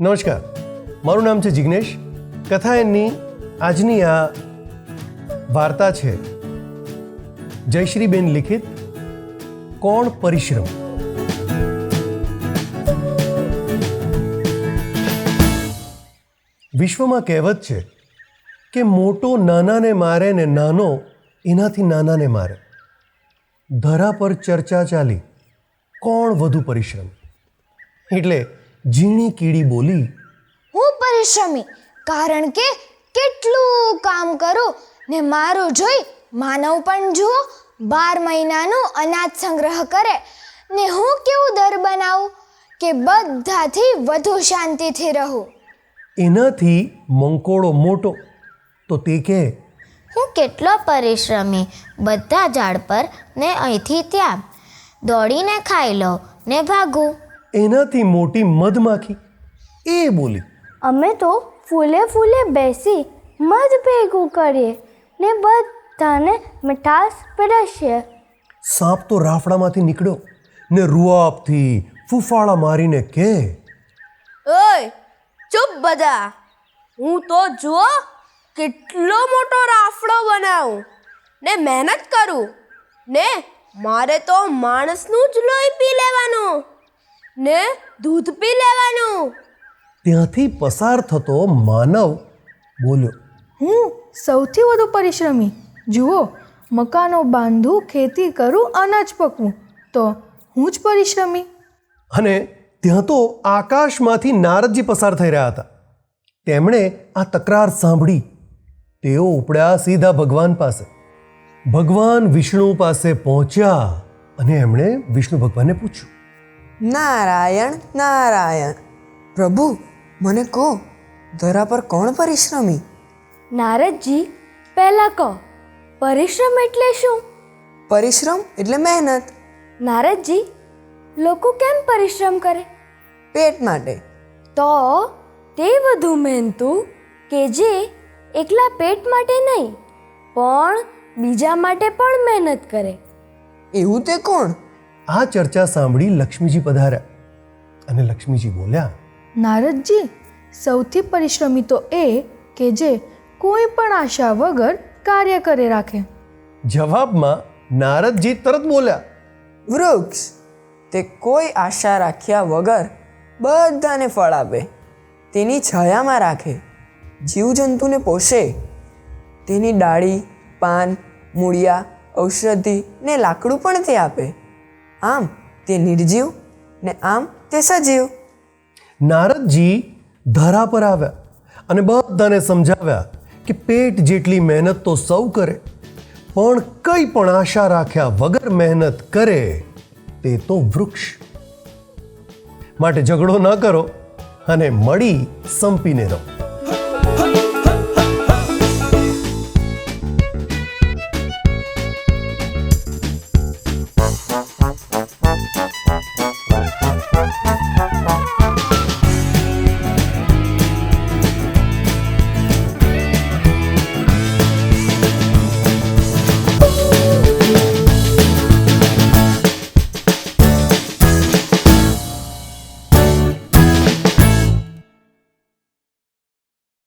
નમસ્કાર. મારું નામ છે જિગ્નેશ. કથા એમની આજની આ વાર્તા છે, જયશ્રીબેન લિખિત, કોણ પરિશ્રમ? વિશ્વમાં કહેવત છે કે મોટો નાનાને મારે ને નાનો એનાથી નાનાને મારે. ધરા પર ચર્ચા ચાલી કોણ વધુ પરિશ્રમ? એટલે ઝીણી કીડી બોલી હું પરિશ્રમી કારણ કે કેટલું કામ કરું ને મારું જોઈ માનવ પણ જુઓ બાર મહિનાનું અનાજ સંગ્રહ કરે ને હું કેવું દર બનાવું કે બધાથી વધુ શાંતિથી રહું. એનાથી મંકોડો મોટો. તો તે કહે હું કેટલો પરિશ્રમી બધા ઝાડ પર ને અહીંથી ત્યાં. દોડીને ખાઈ લઉં ને ભાગું. એનાથી મોટી મધમાખી. એ બોલી. અમે તો ફૂલે ફૂલે બેસી મધ ભેગું કરીએ ને બધાને મીઠાશ પીરસીએ. સાપ તો રાફડામાંથી નીકળ્યો ને રૂઆપથી ફૂફાળા મારીને કે ઓય ચૂપ બધા. હું તો જુઓ કેટલો મોટો રાફડો બનાવું. ને મહેનત કરું. ને મારે તો માણસનું જ લોહી પી લેવાનું. ને દૂધ પી લેવાનું. ત્યાંથી પસાર થતો માનવ બોલ્યો હું સૌથી વધુ પરિશ્રમી. જુઓ મકાનો બાંધું ખેતી કરું અનાજ પકવું. તો હું જ પરિશ્રમી. અને ત્યાં તો આકાશમાંથી નારદજી પસાર થઈ રહ્યા હતા. તેમણે આ તકરાર સાંભળી. તેઓ ઉપડ્યા સીધા ભગવાન પાસે. ભગવાન વિષ્ણુ પાસે પહોંચ્યા અને એમણે વિષ્ણુ ભગવાનને પૂછ્યું નારાયણ નારાયણ. પ્રભુ મને કહો ધરા પર કોણ પરિશ્રમી? નારદજી પહેલાં કહો પરિશ્રમ એટલે શું? પરિશ્રમ એટલે મહેનત. નારદજી લોકો કેમ પરિશ્રમ કરે? પેટ માટે. તો તે વધુ મહેનતું કે જે એકલા પેટ માટે નહીં પણ બીજા માટે પણ મહેનત કરે. એવું તે કોણ? આ ચર્ચા સાંભળી લક્ષ્મીજી પધાર્યા અને લક્ષ્મીજી બોલ્યા નારદજી સૌથી પરિશ્રમી તો એ કે જે કોઈ પણ આશા વગર કાર્ય કરે રાખે. જવાબમાં નારદજી તરત બોલ્યા વૃક્ષ તે કોઈ આશા રાખ્યા વગર બધાને ફળ આપે તેની છાયામાં રાખે જીવજંતુને પોષે તેની ડાળી પાન મૂળિયા ઔષધિ ને લાકડું પણ તે આપે આમ તે નિર્જીવ ને આમ તે સજીવ. નારદજી ધરા પર આવ્યા અને બધાને સમજાવ્યા કે પેટ જેટલી મહેનત તો સૌ કરે, પણ કંઈ પણ આશા રાખ્યા વગર મહેનત કરે તે તો વૃક્ષ. માટે ઝઘડો ન કરો અને મળી સંપીને રહો.